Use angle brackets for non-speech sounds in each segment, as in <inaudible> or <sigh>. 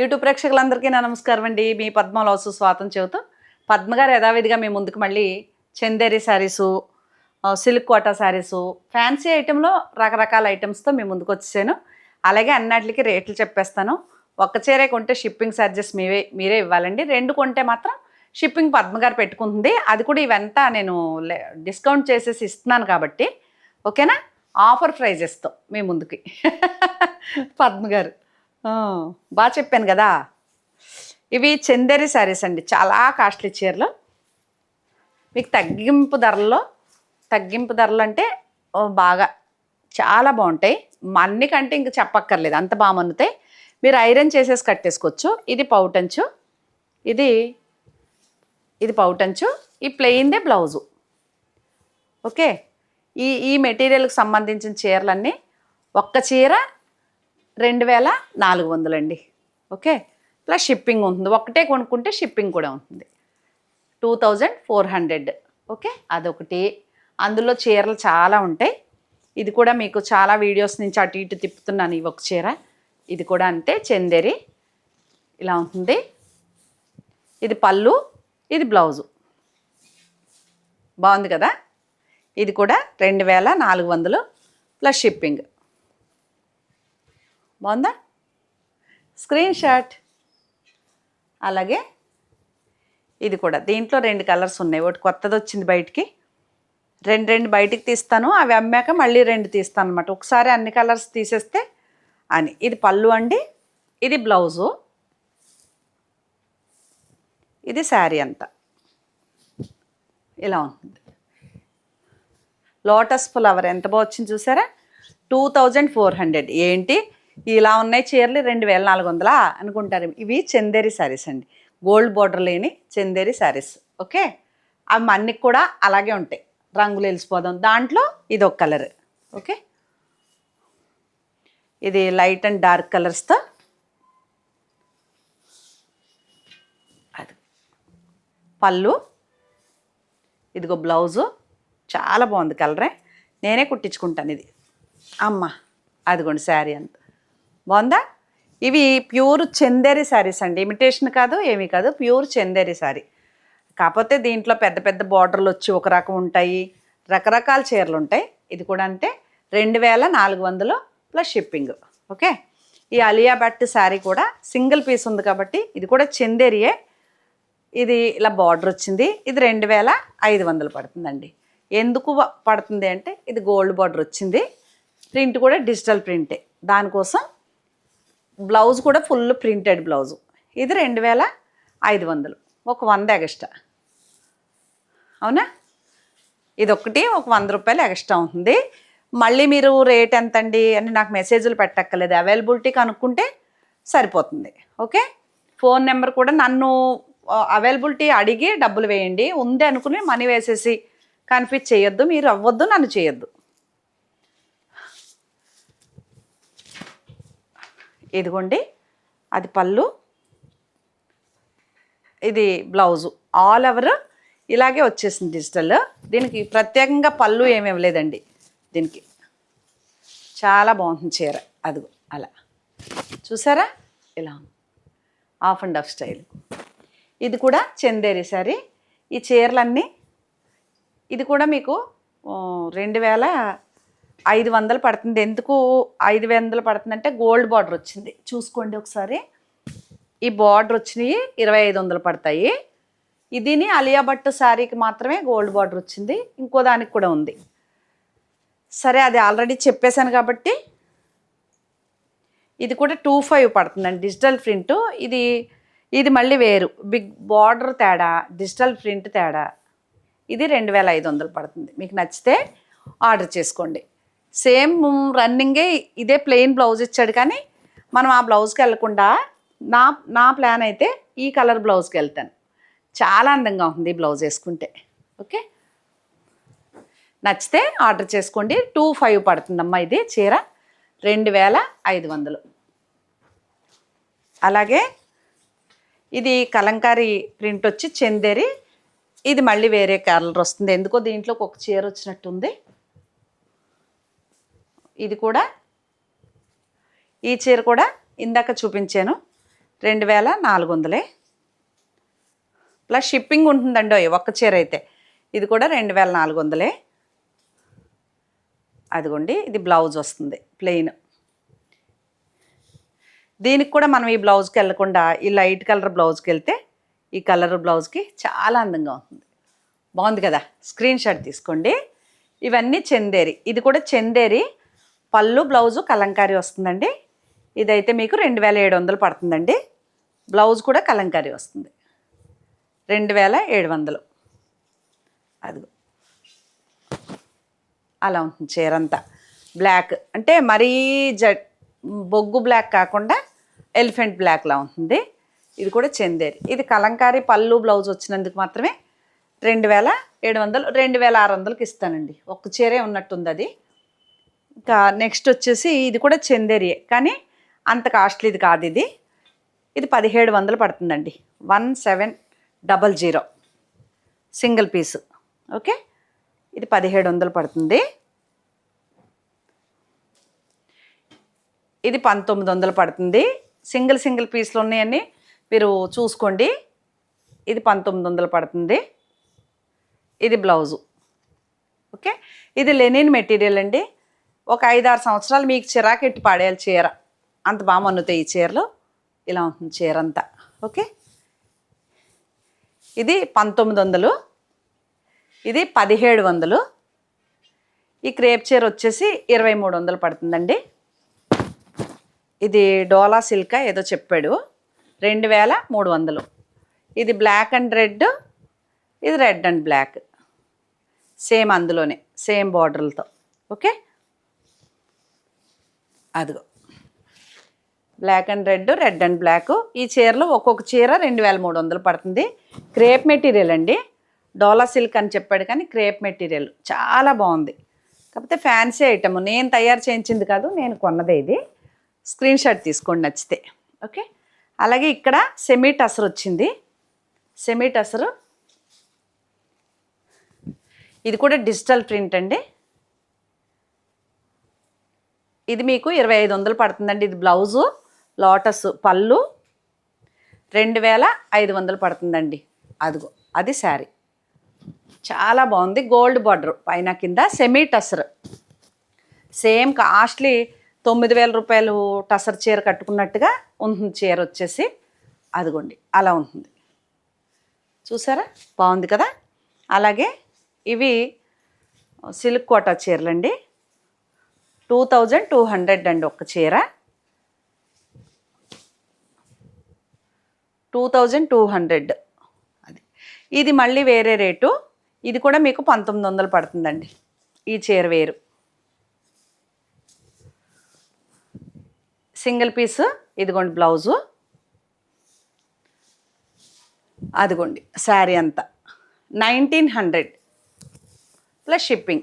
YouTube ప్రేక్షకులందరికీ నా నమస్కారం అండి. మీ పద్మలోసు స్వాతం చెబుతూ పద్మ గారు యథావిధిగా మీ ముందుకు మళ్ళీ చందేరి శారీసు సిల్క్ కోటా శారీసు ఫ్యాన్సీ ఐటెంలో రకరకాల ఐటమ్స్తో మీ ముందుకు వచ్చేసాను. అలాగే అన్నిటికి రేట్లు చెప్పేస్తాను. ఒక్క చీరే కొంటే షిప్పింగ్ ఛార్జెస్ మీవే మీరే ఇవ్వాలండి. రెండు కొంటే మాత్రం షిప్పింగ్ పద్మ గారు పెట్టుకుంటుంది. అది కూడా ఇవంతా నేను లే- డిస్కౌంట్ చేసేసి ఇస్తున్నాను కాబట్టి ఓకేనా? ఆఫర్ ప్రైజెస్తో మీ ముందుకి. పద్మ గారు. బాగా చెప్పాను కదా. ఇవి చందేరి శారీస్ అండి. చాలా కాస్ట్లీ చీరలు. మీకు తగ్గింపు ధరల్లో తగ్గింపు ధరలు అంటే బాగా చాలా బాగుంటాయి. మన్ని కంటే ఇంక చెప్పక్కర్లేదు. అంత బాగా మన్నుతాయి. మీరు ఐరన్ చేసేసి కట్టేసుకోవచ్చు. ఇది పౌటంచు ఇది ఇది పౌటంచు ఈ ప్లెయిన్దే బ్లౌజు. ఓకే? ఈ ఈ మెటీరియల్కి సంబంధించిన చీరలన్నీ ఒక్క చీర రెండు వేల నాలుగు వందలండి. ఓకే? ప్లస్ షిప్పింగ్ ఉంటుంది. ఒకటే కొనుక్కుంటే షిప్పింగ్ కూడా ఉంటుంది. Two thousand four hundred. Okay? అదొకటి. అందులో చీరలు చాలా ఉంటాయి. ఇది కూడా మీకు చాలా వీడియోస్ నుంచి అటు ఇటు తిప్పుతున్నాను ఈ ఒక చీర. ఇది కూడా అంతే చందేరి. ఇలా ఉంటుంది. ఇది పళ్ళు ఇది బ్లౌజు. బాగుంది కదా? ఇది కూడా రెండు వేల నాలుగు వందలు ప్లస్ షిప్పింగ్. బాగుందా? Screenshot. అలాగే ఇది కూడా. దీంట్లో రెండు కలర్స్ ఉన్నాయి. ఒకటి కొత్తది వచ్చింది బయటికి. రెండు రెండు బయటికి తీస్తాను. అవి అమ్మాక మళ్ళీ రెండు తీస్తాను అనమాట ఒకసారి అన్ని కలర్స్ తీసేస్తే అని. ఇది పళ్ళు అండి. ఇది బ్లౌజు. ఇది శారీ అంతా. ఇలా ఉంటుంది. లోటస్ ఫ్లవర్ ఎంత బాగా వచ్చింది చూసారా? Two thousand four hundred. ఏంటి? ఇలా ఉన్నాయి చీరలు రెండు వేల నాలుగు వందలా అనుకుంటారు. ఇవి చందేరి శారీస్ అండి. గోల్డ్ బార్డర్ లేని చందేరి శారీస్ ఓకే? అవి అన్నీ కూడా అలాగే ఉంటాయి. రంగులు వెలిసిపోదాం. దాంట్లో ఇది ఒక కలర్ ఓకే? ఇది లైట్ అండ్ డార్క్ కలర్స్తో అది. పళ్ళు. ఇదిగో బ్లౌజు చాలా బాగుంది కలరే నేనే కుట్టించుకుంటాను ఇది. అమ్మ అదిగోండి శారీ అంత. బాగుందా? ఇవి ప్యూర్ చందేరి శారీస్ అండి. ఇమిటేషన్ కాదు ఏమీ కాదు. ప్యూర్ చందేరి శారీ. కాకపోతే దీంట్లో పెద్ద పెద్ద బార్డర్లు వచ్చి ఒక రకం ఉంటాయి. రకరకాల చీరలు ఉంటాయి. ఇది కూడా అంటే రెండు వేల నాలుగు వందలు ప్లస్ షిప్పింగ్ ఓకే? ఈ అలియా బట్ శారీ కూడా సింగిల్ పీస్ ఉంది కాబట్టి ఇది కూడా చందేరియే. ఇది ఇలా బార్డర్ వచ్చింది. ఇది రెండు వేల ఐదు వందలు పడుతుందండి. ఎందుకు పడుతుంది అంటే ఇది గోల్డ్ బార్డర్ వచ్చింది. ప్రింట్ కూడా డిజిటల్ ప్రింటే. దానికోసం బ్లౌజ్ కూడా ఫుల్ ప్రింటెడ్ బ్లౌజు. ఇది రెండు వేల ఐదు వందలు. ఒక వంద ఎగస్ట్రా అవునా? ఇది ఒకటి ఒక వంద రూపాయలు ఎక్స్ట్రా ఉంటుంది మళ్ళీ మీరు రేట్ ఎంత అండి అని నాకు మెసేజ్లు పెట్టక్కర్లేదు. అవైలబిలిటీ కనుక్కుంటే సరిపోతుంది. ఓకే? ఫోన్ నెంబర్ కూడా నన్ను అవైలబిలిటీ అడిగి డబ్బులు వేయండి. ఉంది అనుకుని మనీ వేసేసి కన్ఫ్యూజ్ చేయొద్దు. మీరు అవ్వద్దు నన్ను చేయొద్దు. ఇదిగోండి అది పళ్ళు ఇది బ్లౌజు. ఆల్ ఓవర్ ఇలాగే వచ్చేసింది డిజిటల్. దీనికి ప్రత్యేకంగా పళ్ళు ఏమి ఇవ్వలేదండి. దీనికి చాలా బాగుంటుంది చీర. అదిగో అలా. చూసారా? ఇలా. ఆఫ్ అండ్ ఆఫ్ స్టైల్ ఇది కూడా చందేరి సారీ. ఈ చీరలన్నీ ఇది కూడా మీకు రెండు వేల ఐదు వందలు పడుతుంది. ఎందుకు ఐదు వందలు పడుతుందంటే గోల్డ్ బార్డర్ వచ్చింది. చూసుకోండి ఒకసారి. ఈ బార్డర్ వచ్చినాయి ఇరవై ఐదు వందలు పడతాయి. ఇదిని అలియా భట్ శారీకి మాత్రమే గోల్డ్ బార్డర్ వచ్చింది. ఇంకో దానికి కూడా ఉంది. సరే అది ఆల్రెడీ చెప్పేశాను కాబట్టి. ఇది కూడా టూ ఫైవ్ పడుతుందండి డిజిటల్ ప్రింట్. ఇది ఇది మళ్ళీ వేరు. బిగ్ బార్డర్ తేడా డిజిటల్ ప్రింట్ తేడా. ఇది రెండు వేల ఐదు వందలు పడుతుంది. మీకు నచ్చితే ఆర్డర్ చేసుకోండి. సేమ్ రన్నింగే ఇదే ప్లెయిన్ బ్లౌజ్ ఇచ్చాడు కానీ మనం ఆ బ్లౌజ్కి వెళ్ళకుండా నా నా ప్లాన్ అయితే ఈ కలర్ బ్లౌజ్కి వెళ్తాను. చాలా అందంగా ఉంది బ్లౌజ్ వేసుకుంటే. ఓకే? నచ్చితే ఆర్డర్ చేసుకోండి. టూ ఫైవ్ పడుతుందమ్మా ఇది చీర. రెండు వేల ఐదు వందలు. అలాగే ఇది కలంకారీ ప్రింట్ వచ్చి చందేరి. ఇది మళ్ళీ వేరే కలర్ వస్తుంది. ఎందుకో దీంట్లో ఒక చీర వచ్చినట్టుంది. ఇది కూడా ఈ చీర కూడా ఇందాక చూపించాను. రెండు వేల నాలుగు వందలే. ప్లస్ షిప్పింగ్ ఉంటుందండి అవి ఒక్క చీర అయితే. ఇది కూడా రెండు వేల నాలుగు వందలే. అదిగోండి ఇది బ్లౌజ్ వస్తుంది ప్లెయిన్. దీనికి కూడా మనం ఈ బ్లౌజ్కి వెళ్ళకుండా ఈ లైట్ కలర్ బ్లౌజ్కి వెళ్తే ఈ కలర్ బ్లౌజ్కి చాలా అందంగా ఉంటుంది. బాగుంది కదా? స్క్రీన్ షాట్ తీసుకోండి. ఇవన్నీ చందేరి. ఇది కూడా చందేరి పళ్ళు బ్లౌజు కలంకారీ వస్తుందండి. ఇదైతే మీకు రెండు వేల ఏడు వందలు పడుతుందండి. బ్లౌజ్ కూడా కలంకారీ వస్తుంది. రెండు వేల ఏడు వందలు. అదిగో. అలా ఉంటుంది చీర అంతా బ్లాక్. అంటే మరీ జ బొగ్గు బ్లాక్ కాకుండా ఎలిఫెంట్ బ్లాక్లా ఉంటుంది. ఇది కూడా చెందేరి. ఇది కలంకారీ పళ్ళు బ్లౌజ్ వచ్చినందుకు మాత్రమే రెండు వేల ఏడు వందలు రెండు వేల ఆరు వందలకి ఇస్తానండి. ఒక్క చీరే ఉన్నట్టుంది అది. ఇంకా నెక్స్ట్ వచ్చేసి ఇది కూడా చందేరియే. కానీ అంత కాస్ట్లీది కాదు ఇది. ఇది పదిహేడు వందలు పడుతుందండి. One seven double zero. Single piece. Okay? ఇది పదిహేడు వందలు పడుతుంది. ఇది పంతొమ్మిది వందలు పడుతుంది. సింగిల్ సింగిల్ పీస్లు ఉన్నాయని మీరు చూసుకోండి. ఇది పంతొమ్మిది వందలు పడుతుంది. ఇది బ్లౌజు. ఓకే? ఇది లెనిన్ మెటీరియల్ అండి. ఒక ఐదారు సంవత్సరాలు మీకు చిరాకెట్టి పాడేయాలి చీర. అంత బాగా మన్నుతాయి ఈ చీరలు. ఇలా ఉంటుంది చీర అంతా ఓకే? ఇది పంతొమ్మిది వందలు. ఇది పదిహేడు వందలు. ఈ క్రేప్ చీర వచ్చేసి ఇరవై మూడు వందలు పడుతుందండి. ఇది డోలా సిల్కా ఏదో చెప్పాడు. రెండు వేల మూడు వందలు. ఇది బ్లాక్ అండ్ రెడ్. ఇది రెడ్ అండ్ బ్లాక్. సేమ్ అందులోనే సేమ్ బార్డర్లతో. ఓకే? అదిగో. Black and red red and black ఈ చీరలో ఒక్కొక్క చీర రెండు వేల మూడు వందలు పడుతుంది. క్రేప్ మెటీరియల్ అండి. డోలా సిల్క్ అని చెప్పాడు కానీ క్రేప్ మెటీరియల్ చాలా బాగుంది. కాకపోతే ఫ్యాన్సీ ఐటమ్ నేను తయారు చేయించింది కాదు నేను కొన్నదే ఇది. స్క్రీన్ షాట్ తీసుకోండి నచ్చితే. ఓకే అలాగే ఇక్కడ సెమీ టసర్ వచ్చింది. సెమీ టసరు ఇది కూడా డిజిటల్ ప్రింట్ అండి. ఇది మీకు ఇరవై ఐదు వందలు పడుతుందండి. ఇది బ్లౌజు లోటస్ పళ్ళు రెండు వేల ఐదు వందలు పడుతుందండి. అదిగో అది శారీ. చాలా బాగుంది. గోల్డ్ బార్డర్ పైన కింద సెమీ టసర్ సేమ్ కాస్ట్లీ తొమ్మిది వేల రూపాయలు టసర్ చీర కట్టుకున్నట్టుగా ఉంటుంది చీర వచ్చేసి. అదిగోండి అలా ఉంటుంది. చూసారా? బాగుంది కదా? అలాగే ఇవి సిల్క్ కోటా చీరలండి. టూ థౌజండ్ టూ హండ్రెడ్ అండి ఒక చీర. Two thousand two hundred. అది. ఇది మళ్ళీ వేరే రేటు. ఇది కూడా మీకు పంతొమ్మిది వందలు పడుతుందండి. ఈ చీర వేరు. సింగిల్ పీస్ ఇదిగోండి బ్లౌజు. అదిగోండి శారీ అంతా. Nineteen hundred. Plus shipping.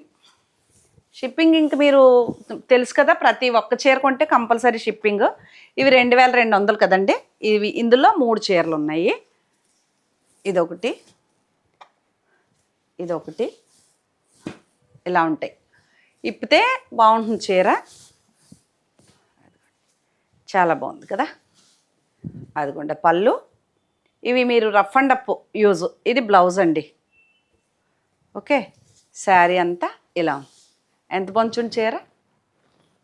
Shipping ఇంక మీరు తెలుసు కదా ప్రతి ఒక్క చీర కొంటే కంపల్సరీ షిప్పింగ్ ఇవి రెండు వేల రెండు వందలు కదండి. ఇవి ఇందులో మూడు చీరలు ఉన్నాయి. ఇదొకటి ఇదొకటి ఇలా ఉంటాయి. ఇప్పితే బాగుంటుంది చీర. చాలా బాగుంది కదా. అదిగోండి పళ్ళు. ఇవి మీరు రఫ్ అండ్ అప్ యూజ్. ఇది బ్లౌజ్ అండి. ఓకే శారీ అంతా ఇలా ఉంది. ఎంత పొంచుంది చీర?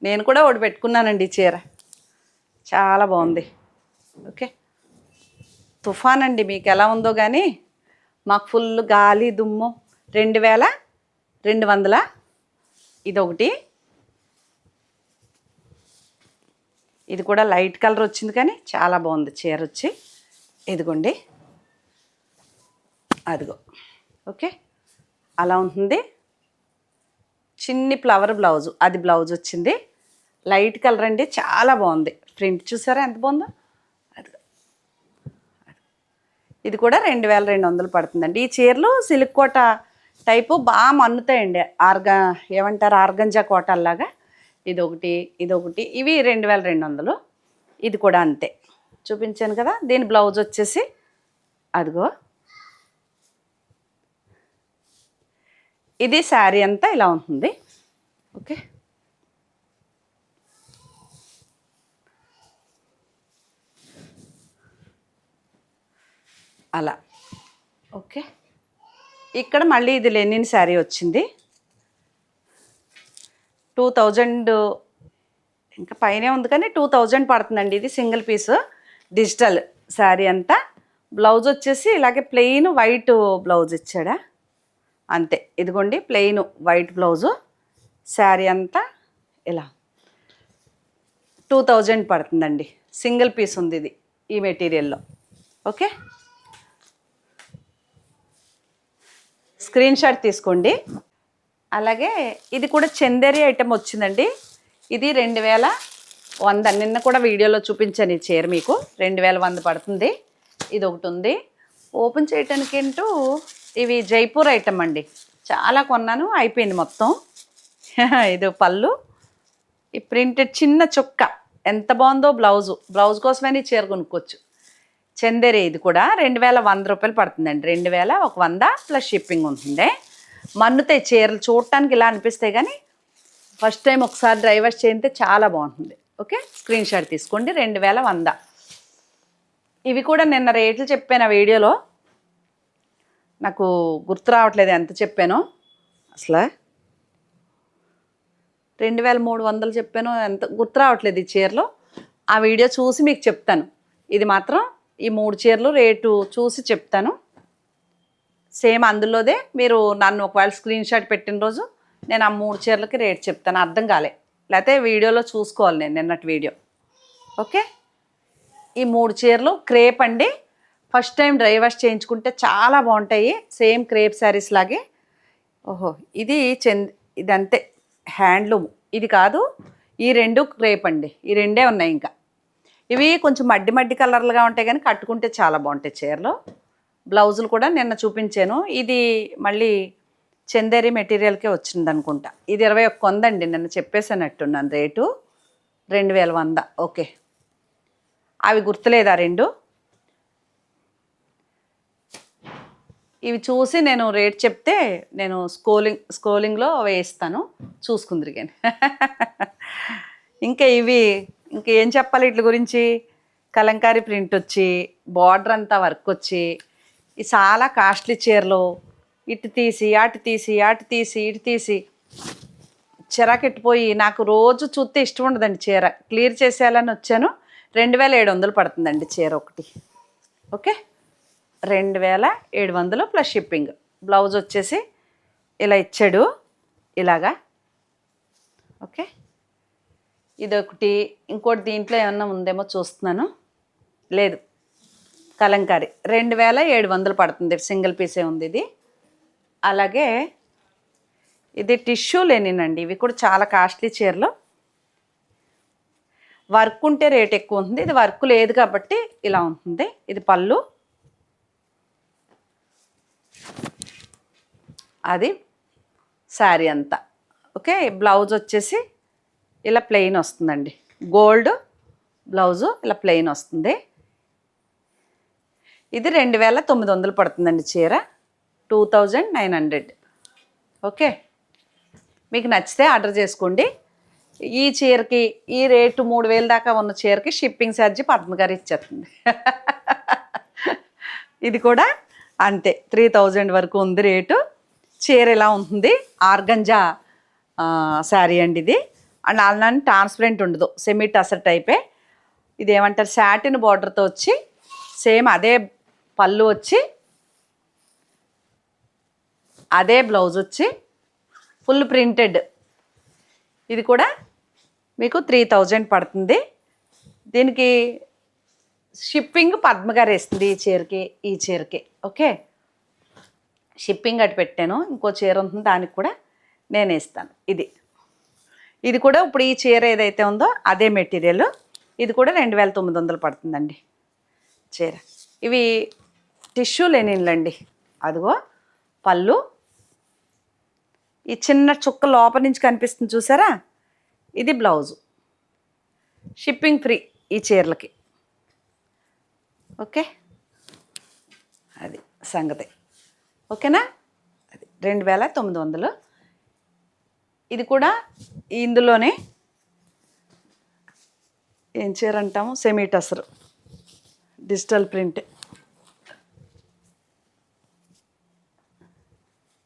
నేను కూడా ఒకటి పెట్టుకున్నానండి చీర. చాలా బాగుంది. ఓకే. తుఫాన్ అండి మీకు ఎలా ఉందో కానీ మాకు ఫుల్ గాలి దుమ్ము. రెండు వేల రెండు వందల ఇదొకటి. ఇది కూడా లైట్ కలర్ వచ్చింది కానీ చాలా బాగుంది చీర వచ్చి. ఇదిగోండి. అదిగో. ఓకే. అలా ఉంటుంది. చిన్ని ఫ్లవర్ బ్లౌజ్. అది బ్లౌజ్ వచ్చింది. లైట్ కలర్ అండి. చాలా బాగుంది. ప్రింట్ చూసారా? ఎంత బాగుందో? అది. ఇది కూడా రెండు వేల రెండు వందలు పడుతుందండి. ఈ చీరలు సిల్క్ కోట టైపు బాగా మన్నుతాయండి. ఆర్గా ఏమంటారు? ఆర్గంజా కోటల్లాగా. ఇదొకటి ఇదొకటి. ఇవి రెండు వేల రెండు వందలు. ఇది కూడా అంతే. చూపించాను కదా? దీని బ్లౌజ్ వచ్చేసి అదిగో. ఇది శారీ అంతా ఇలా ఉంటుంది. ఓకే. అలా. ఓకే. ఇక్కడ మళ్ళీ ఇది లెనిన్ శారీ వచ్చింది. టూ థౌజండ్ ఇంకా పైనే ఉంది కానీ టూ థౌజండ్ పడుతుందండి ఇది సింగిల్ పీస్. డిజిటల్ శారీ అంతా. బ్లౌజ్ వచ్చేసి ఇలాగే ప్లెయిన్ వైట్ బ్లౌజ్ ఇచ్చాడా? అంతే. ఇదిగోండి ప్లెయిన్ వైట్ బ్లౌజు శారీ అంతా ఇలా. టూ థౌజండ్ పడుతుందండి. సింగిల్ పీస్ ఉంది ఇది ఈ మెటీరియల్లో. ఓకే? స్క్రీన్ షాట్ తీసుకోండి. అలాగే ఇది కూడా చందేరి ఐటెం వచ్చిందండి. ఇది రెండు వేల వంద. నిన్న కూడా వీడియోలో చూపించాను ఈ చీర మీకు. రెండు వేల వంద పడుతుంది. ఇది ఒకటి ఉంది. ఓపెన్ చేయటానికి ఏంటో ఇవి జైపూర్ ఐటమ్ అండి. చాలా కొన్నాను అయిపోయింది మొత్తం. <laughs> ఇది పళ్ళు. ఈ ప్రింటెడ్ చిన్న చొక్క. ఎంత బాగుందో బ్లౌజు. బ్లౌజ్ కోసమని చీర కొనుక్కోవచ్చు. చందేరి ఇది కూడా రెండు వేల వంద రూపాయలు పడుతుందండి. రెండు వేల ఒక వంద ప్లస్ షిప్పింగ్ ఉంటుంది. మన్నుతాయి చీరలు చూడటానికి ఇలా అనిపిస్తాయి కానీ ఫస్ట్ టైం ఒకసారి డ్రైవర్స్ చేయితే చాలా బాగుంటుంది. ఓకే? స్క్రీన్ షాట్ తీసుకోండి. రెండు వేల వంద. ఇవి కూడా నిన్న రేట్లు చెప్పాను ఆ వీడియోలో. నాకు గుర్తు రావట్లేదు ఎంత చెప్పానో. అసలు? రెండు వేల మూడు వందలు చెప్పాను ఎంత గుర్తు రావట్లేదు ఈ చీరలో. ఆ వీడియో చూసి మీకు చెప్తాను. ఇది మాత్రం ఈ మూడు చీరలు రేటు చూసి చెప్తాను. సేమ్ అందులోదే మీరు నన్ను ఒకవేళ స్క్రీన్ షాట్ పెట్టిన రోజు నేను ఆ మూడు చీరలకి రేట్ చెప్తాను. అర్థం కాలే. లేకపోతే వీడియోలో చూసుకోవాలి నేను నిన్నటి వీడియో. ఓకే? ఈ మూడు చీరలు క్రేప్ అండి. ఫస్ట్ టైం డ్రై వాష్ చేయించుకుంటే చాలా బాగుంటాయి. సేమ్ క్రేప్ శారీస్ లాగే. ఓహో ఇది చెంద్ ఇది అంతే హ్యాండ్లూమ్. ఇది కాదు ఈ రెండు క్రేప్ అండి. ఈ రెండే ఉన్నాయి ఇంకా. ఇవి కొంచెం మడ్డి మడ్డి కలర్లుగా ఉంటాయి కానీ కట్టుకుంటే చాలా బాగుంటాయి చీరలు. బ్లౌజులు కూడా నిన్న చూపించాను. ఇది మళ్ళీ చందేరి మెటీరియల్కే వచ్చింది అనుకుంటా ఇది ఇరవై ఒక్క వందండి నిన్న చెప్పేసానట్టున్నాను రేటు. రెండు వేల వంద. ఓకే. అవి గుర్తులేదా రెండు? ఇవి చూసి నేను రేట్ చెప్తే నేను స్కోలింగ్ స్కోలింగ్లో వేస్తాను చూసుకుందరు కానీ <laughs> ఇంకా ఇవి ఇంకా ఏం చెప్పాలి వీటి గురించి? కలంకారీ ప్రింట్ వచ్చి బార్డర్ అంతా వర్క్ వచ్చి ఈ చాలా కాస్ట్లీ చీరలు. ఇటు తీసి అటు తీసి అటు తీసి ఇటు తీసి. చిరాకెట్టిపోయి నాకు రోజు చూస్తే ఇష్టం ఉండదండి చీర. క్లియర్ చేసేయాలని వచ్చాను. రెండు వేల ఏడు వందలు పడుతుందండి చీర ఒకటి. ఓకే? రెండు వేల ఏడు వందలు ప్లస్ షిప్పింగ్ బ్లౌజ్ వచ్చేసి ఇలా ఇచ్చాడు. ఇలాగా. ఓకే ఇదొకటి ఇంకోటి దీంట్లో ఏమన్నా ఉందేమో చూస్తున్నాను. లేదు. కలంకారీ. రెండు వేల ఏడు వందలు పడుతుంది. సింగిల్ పీసే ఉంది ఇది. అలాగే ఇది టిష్యూ లేనినండి ఇవి కూడా చాలా కాస్ట్లీ చీరలు. వర్క్ ఉంటే రేట్ ఎక్కువ ఉంటుంది. ఇది వర్క్ లేదు కాబట్టి ఇలా ఉంటుంది. ఇది పళ్ళు. అది శారీ అంతా. ఓకే? బ్లౌజ్ వచ్చేసి ఇలా ప్లెయిన్ వస్తుందండి. గోల్డ్ బ్లౌజు ఇలా ప్లెయిన్ వస్తుంది. ఇది రెండు వేల తొమ్మిది వందలు పడుతుందండి చీర. Two thousand nine hundred. Okay? మీకు నచ్చితే ఆర్డర్ చేసుకోండి. ఈ చీరకి ఈ రేటు మూడు వేల దాకా ఉన్న చీరకి షిప్పింగ్ ఛార్జీ పద్మగారు ఇచ్చేస్తుంది. ఇది కూడా అంతే. త్రీ థౌజండ్ వరకు ఉంది రేటు. చీర ఇలా ఉంటుంది? ఆర్గంజా శారీ అండి ఇది. అండ్ అలానే ట్రాన్స్పరెంట్ ఉండదు. సెమీ టసర్ టైపే ఇది ఏమంటారు? శాటిన్ బార్డర్తో వచ్చి సేమ్ అదే పళ్ళు వచ్చి అదే బ్లౌజ్ వచ్చి ఫుల్ ప్రింటెడ్. ఇది కూడా మీకు త్రీ థౌజండ్ పడుతుంది. దీనికి షిప్పింగ్ పద్మగారు వేస్తుంది ఈ చీరకి ఈ చీరకి. ఓకే? షిప్పింగ్ అటు పెట్టాను ఇంకో చీర ఉంటుంది దానికి కూడా నేను వేస్తాను ఇది. ఇది కూడా ఇప్పుడు ఈ చీర ఏదైతే ఉందో అదే మెటీరియల్. ఇది కూడా రెండు వేల తొమ్మిది వందలు పడుతుందండి చీర. ఇవి టిష్యూ లెనిన్లండి అదిగో పళ్ళు. ఈ చిన్న చుక్క లోపల నుంచి కనిపిస్తుంది చూసారా? ఇది బ్లౌజు. షిప్పింగ్ ఫ్రీ ఈ చీరలకి. ఓకే? అది సంగతి. ఓకేనా? అది రెండు వేల తొమ్మిది వందలు. ఇది కూడా ఇందులోనే ఏం చేయరంటాము సెమీటసర్ డిజిటల్ ప్రింట్.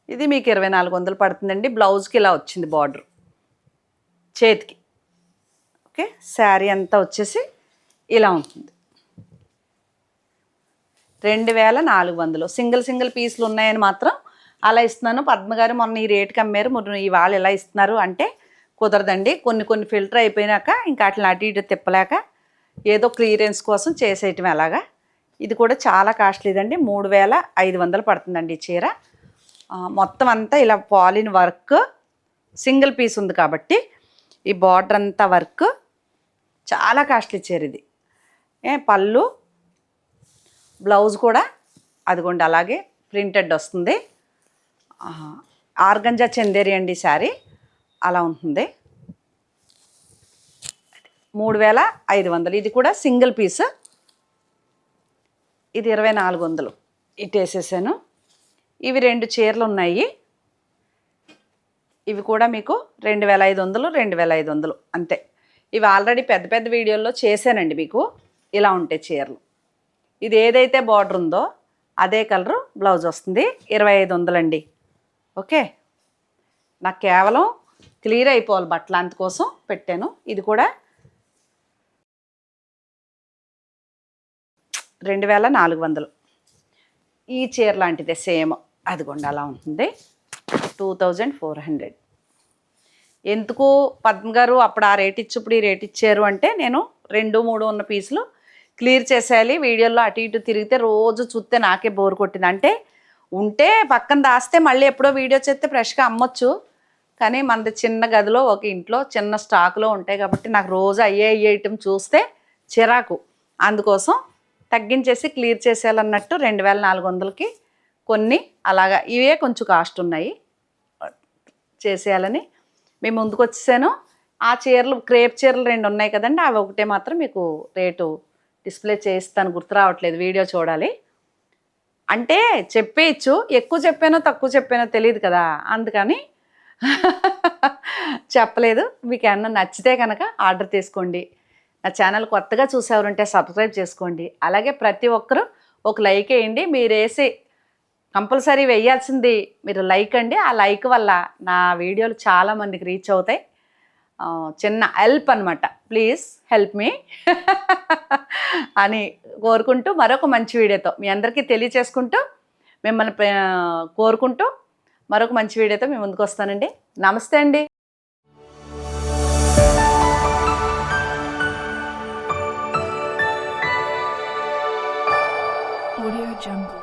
ఇది మీకు ఇరవై నాలుగు వందలు పడుతుందండి. బ్లౌజ్కి ఇలా వచ్చింది బార్డర్. చేతికి. ఓకే? శారీ అంతా వచ్చేసి ఇలా ఉంటుంది. రెండు వేల నాలుగు వందలు. సింగిల్ సింగిల్ పీసులు ఉన్నాయని మాత్రం అలా ఇస్తున్నాను. పద్మ గారు మొన్న ఈ రేటుకి అమ్మారు మొన్న ఇవాళ ఎలా ఇస్తున్నారు అంటే కుదరదండి. కొన్ని కొన్ని ఫిల్టర్ అయిపోయినాక ఇంకా అట్లా అటు ఇటు తిప్పలేక ఏదో క్లియరెన్స్ కోసం చేసేయటం ఎలాగా. ఇది కూడా చాలా కాస్ట్లీదండి మూడు వేల ఐదు వందలు పడుతుందండి ఈ చీర. మొత్తం అంతా ఇలా పాలిన్ వర్క్ సింగిల్ పీస్ ఉంది కాబట్టి ఈ బార్డర్ అంతా వర్క్. చాలా కాస్ట్లీ చీర ఇది. పళ్ళు బ్లౌజ్ కూడా అదిగోండి అలాగే ప్రింటెడ్ వస్తుంది. ఆర్గంజా చందేరి అండి శారీ. అలా ఉంటుంది. మూడు వేల ఐదు వందలు. ఇది కూడా సింగిల్ పీస్. ఇది ఇరవై నాలుగు వందలు. ఇటు వేసేసాను ఇవి రెండు చీరలు ఉన్నాయి. ఇవి కూడా మీకు రెండు వేల ఐదు వందలు రెండు వేల ఐదు వందలు. అంతే. ఇవి ఆల్రెడీ పెద్ద పెద్ద వీడియోల్లో చేశానండి మీకు. ఇలా ఉంటాయి చీరలు. ఇది ఏదైతే బార్డర్ ఉందో అదే కలరు బ్లౌజ్ వస్తుంది. ఇరవై ఐదు వందలండి. ఓకే? నాకు కేవలం క్లియర్ అయిపోవాలి బట్టలు అందుకోసం పెట్టాను. ఇది కూడా రెండు వేల నాలుగు వందలు. ఈ చీర లాంటిదే సేమ్. అదిగోండి అలా ఉంటుంది. Two thousand four hundred. ఎందుకు? పద్మ గారు అప్పుడు ఆ రేట్ ఇచ్చి ఇప్పుడు ఈ రేట్ ఇచ్చారు అంటే నేను రెండు మూడు ఉన్న పీసులు క్లియర్ చేసేయాలి. వీడియోలో అటు ఇటు తిరిగితే రోజు చూస్తే నాకే బోర్ కొట్టింది. అంటే ఉంటే పక్కన దాస్తే మళ్ళీ ఎప్పుడో వీడియో చేస్తే ఫ్రెష్గా అమ్మొచ్చు. కానీ మనది చిన్న గదిలో ఒక ఇంట్లో చిన్న స్టాక్లో ఉంటాయి కాబట్టి నాకు రోజు అయ్యే అయ్యే ఐటెం చూస్తే చిరాకు. అందుకోసం తగ్గించేసి క్లియర్ చేసేయాలన్నట్టు రెండు వేల నాలుగు వందలకి కొన్ని అలాగా ఇవే కొంచెం కాస్ట్ ఉన్నాయి. చేసేయాలని మేము ముందుకు వచ్చేసాను ఆ చీరలు క్రేప్ చీరలు రెండు ఉన్నాయి కదండి అవి ఒకటే మాత్రం మీకు రేటు డిస్ప్లే చేస్తాను గుర్తు రావట్లేదు వీడియో చూడాలి. అంటే చెప్పేయచ్చు ఎక్కువ చెప్పానో తక్కువ చెప్పానో తెలియదు కదా అందుకని <laughs> చెప్పలేదు. మీకు ఏమన్నా నచ్చితే కనుక ఆర్డర్ తీసుకోండి. నా ఛానల్ కొత్తగా చూసేవారుంటే సబ్స్క్రైబ్ చేసుకోండి. అలాగే ప్రతి ఒక్కరూ ఒక లైక్ వేయండి. మీరు వేసి కంపల్సరీ వేయాల్సింది మీరు లైక్ అండి. ఆ లైక్ వల్ల నా వీడియోలు చాలా మందికి రీచ్ అవుతాయి. చిన్న హెల్ప్ అనమాట ప్లీజ్ హెల్ప్ మీ <laughs> అని కోరుకుంటూ మరొక మంచి వీడియోతో మీ అందరికీ తెలియచేసుకుంటూ మిమ్మల్ని కోరుకుంటూ మరొక మంచి వీడియోతో మేము ముందుకు వస్తానండి. నమస్తే అండి. Jungle.